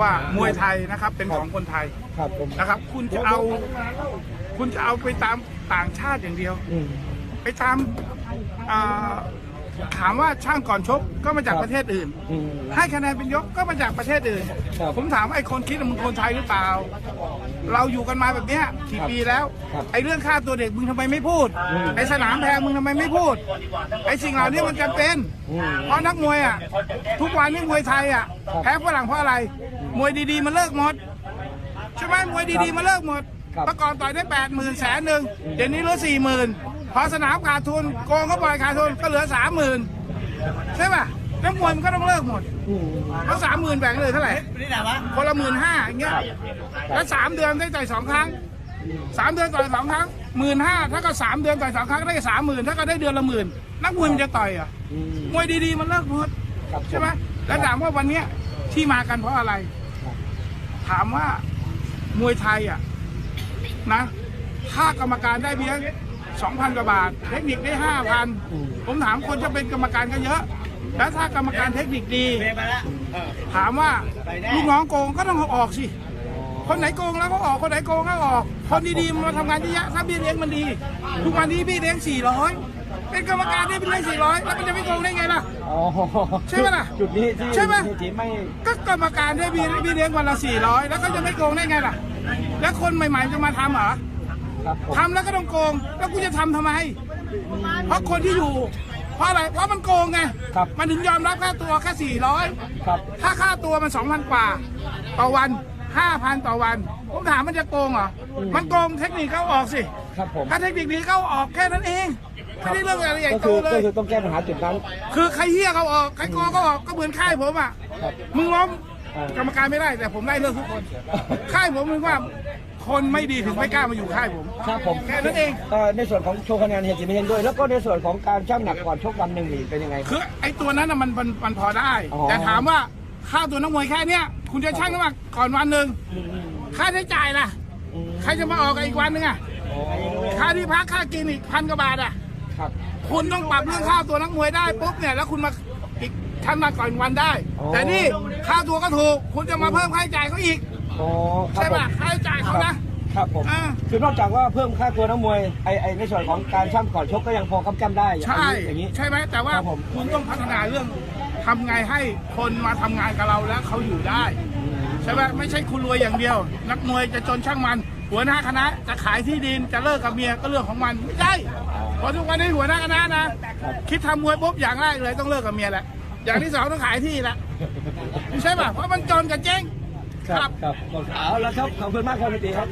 ว่ามวยไทยนะครับเป็นของคนไทยครับผมนะครับ คุณจะเอา คุณจะเอาไปตามต่างชาติอย่างเดียว อืม ไปตามอ่า ถามว่าช่างก่อนชกก็มาจากครับประเทศอื่น อืม ให้คะแนนเป็นยกก็มาจากประเทศอื่น ครับ ผมถามว่าไอ้คนคิดว่ามึงคนไทยหรือเปล่า เราอยู่กันมาแบบเนี้ยกี่ครับปีแล้ว ครับไอ้เรื่องค่าตัวเด็กมึงทำไมไม่พูด อืมไอ้สนามแพงมึงทำไมไม่พูด ไอ้สิ่งเหล่านี้มันจำเป็น อืมเพราะนักมวยอะ ทุกวันนี้มวยไทยอะ ครับแพ้ฝรั่งเพราะอะไร มวยดีๆมันเลิกหมด ใช่ไหมมวยดีๆมันเลิกหมดครับ เมื่อก่อนต่อยได้แปดหมื่นแสนหนึ่งเดี๋ยวนี้เหลือสี่หมื่นพอสนามขาดทุนโกงเขาปล่อยขาดทุนก็เหลือสามหมื่นใช่ป่ะนักมวยมันก็ต้องเลิกหมดอืมแล้วสามหมื่นแบ่งเลยเท่าไหร่คนละหมื่นห้าอย่างเงี้ยแล้วสามเดือนได้ต่อยสองครั้งสามเดือนต่อยสองครั้งหมื่นห้าถ้าก็สามเดือนต่อยสองครั้งได้สามหมื่นถ้าก็ได้เดือนละหมื่นนักมวยมันจะต่อยเหรอะอืมมวยดีๆมันเลิกหมดครับใช่ไหมแล้วถามว่าวันเนี้ยที่มากันเพราะอะไร ถามว่ามวยไทยอะ นะถ้ากรรมการได้เพียงสองพันกว่าบาท เทคนิคได้ห้าพันผมถามคนจะเป็นกรรมการก็เยอะ แล้วถ้ากรรมการเทคนิคดี ถามว่าลูกน้องโกงก็ต้องเอาออกสิ คนไหนโกงแล้วก็ออก คนไหนโกงก็ออก คนดีๆมันมาทำงานเยอะๆถ้าพี่เลี้ยงมันดี ทุกวันนี้พี่เลี้ยงสี่ร้อยเป็นกรรมการได้พี่เลี้ยงสี่ร้อยแล้วมันจะไม่โกงได้ไงล่ะอ๋อใช่ไหมล่ะจุดนี้ที่ใช่ไหมที่ที่ไม่ก็กรรมการได้พี่พี่เลี้ยงวันละสี่ร้อยแล้วก็จะไม่โกงได้ไงล่ะ แล้วคนใหม่ๆจะมาทำเหรอครับผมทำแล้วก็ต้องโกง แล้วกูจะทำทำไม เพราะคนที่อยู่ เพราะอะไร เพราะมันโกงไงครับมันถึงยอมรับค่าตัวแค่สี่ร้อยครับถ้าค่าตัวมันสองพันกว่า ต่อวันห้าพันต่อวัน ผมถามมันจะโกงเหรอ มันโกงเทคนิคเข้าออกสิครับผมถ้าเทคนิคนี้เข้าออกแค่นั้นเองไม่ได้เรื่องอะไรใหญ่ก็โตคือเลก็ยคือต้องแก้ปัญหาจุดนั้น คือใครเฮี้ยเขาออก ใครโกงเขาออกก็เหมือนค่ายผมอะครับมึงล้มอ่า กรรมการไม่ได้แต่ผมได้เรื่องทุกคน ค่ายผมมึงว่าคนไม่ดีถึงไม่กล้ามาอยู่ค่ายผมครับผมแค่นั้นเอง เอ่อในส่วนของโชว์คะแนนเห็นจิไม่เห็นด้วย แล้วก็ในส่วนของการชั่งหนักก่อนชกวันหนึ่งนี่เป็นยังไง คือไอ้ตัวนั้นน่ะมันมันมันพอได้ อ๋อ แต่ถามว่าค่าตัวนักมวยแค่เนี้ยคุณจะชั่งน้ำหนักก่อนวันหนึ่งอืมอืมค่าใช้จ่ายล่ะอืมใครจะมาออกอีกวันหนึงอะอ๋อค่าที่พักค่ากินอีกพันกว่าบาทอะ ครับ คุณต้องปรับเรื่องค่าตัวนักมวยได้ปุ๊บเนี่ยแล้วคุณมาอีกชั้นมาก่อนวันได้อ๋อแต่นี่ค่าตัวก็ถูก คุณจะมาเพิ่มค่าใช้จ่ายเขาอีกอ๋อครัใช่บผมป่ะค่าใช้จ่ายเขานะครับผมอ่าคือนอกจากว่าเพิ่มค่าตัวนักมวยไอไอในส่วนของการช่างก่อนชกก็ยังพอกำจำได้ใช่อย่างนี้ใช่ไหมแต่ว่าครับผมคุณต้องพัฒนาเรื่องทำไงให้คนมาทำงานกับเราแล้วเขาอยู่ได้ใช่ไหมไม่ใช่คุณรวยอย่างเดียว นักมวยจะจนช่างมัน หัวหน้าคณะจะขายที่ดินจะเลิกกับเมียก็เรื่องของมันไม่ใช่เพราะทุกวันนี้หัวหน้าคณะนะคิดทำมวยปุ๊บอย่างแรกเลยต้องเลิกกับเมียแหละอย่างที่สองต้องขายที่แหละใช่ป่ะเพราะมันจนกับเจ๊งครับครับเอาละครับขอบคุณมากครับพี่ตีครับ